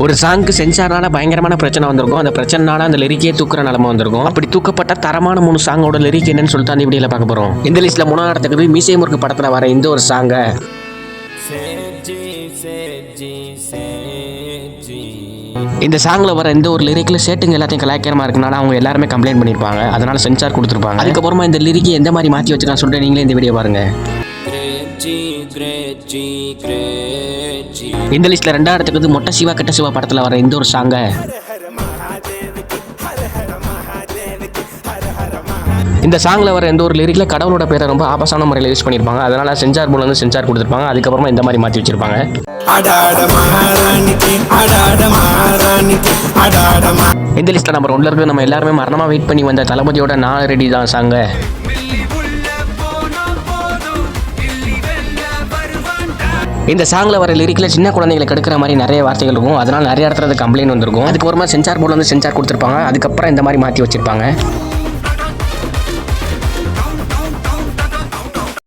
ஒரு சாங்க்கு சென்சார்னால பயங்கரமான பிரச்சனை வந்திருக்கும். அந்த பிரச்சனைனால அந்த லிரிக்கே தூக்குற நிலமை வந்திருக்கும். அப்படி தூக்கப்பட்ட தரமான மூணு சாங்கோட லிரிக் என்னன்னு சொல்லிட்டு அந்த வீடியோல பார்க்க போறோம். இந்த லிஸ்ட்ல மூணாவது இடத்துக்கு மீசை முறுக்கு படத்துல வர இந்த ஒரு சாங்க இந்த சாங்ல வர இந்த ஒரு லிரிக்ல சேட்டுங்க எல்லாத்தையும் கலாய்க்கிறமா இருக்கனால அவங்க எல்லாருமே கம்ப்ளைண்ட் பண்ணிருப்பாங்க. அதனால சென்சார் கொடுத்துருப்பாங்க. அதுக்கப்புறமா இந்த லிரிக்கை எந்த மாதிரி மாத்தி வச்சுக்கலாம் சொல்லிட்டு நீங்களே இந்த வீடியோ பாருங்க. இந்த லிஸ்ட்ல ரெண்டாவது இடத்துக்கு மொட்டை சிவா கெட்ட சிவா படத்துல வர இந்த ஒரு சாங்க இந்த சாங்கில் வர எந்த ஒரு லிரிக்கில் கடவுளோட பேரை ரொம்ப ஆபாசான முறையில் யூஸ் பண்ணியிருப்பாங்க அதனால செஞ்சார் போர்டில் வந்து செஞ்சார் கொடுத்துருப்பாங்க. அதுக்கப்புறமா இந்த மாதிரி மாற்றி வச்சிருப்பாங்க. இந்த லிஸ்ட்டில் நம்பர் ஒன்றில் இருக்கு நம்ம எல்லாருமே மரணமாக வெயிட் பண்ணி வந்த தளபதியோட நான் ரெடி தான் சாங்க இந்த சாங்ல வர லிரிக்ல சின்ன குழந்தைகளை கெடுக்கிற மாதிரி நிறைய வார்த்தைகள் இருக்கும். அதனால நிறைய இடத்துல அது கம்ப்ளைண்ட் வந்திருக்கும். மாதிரி சென்சார் போர்டில் வந்து சென்சார் கொடுத்துருப்பாங்க. அதுக்கப்புறம் இந்த மாதிரி மாற்றி வச்சிருப்பாங்க.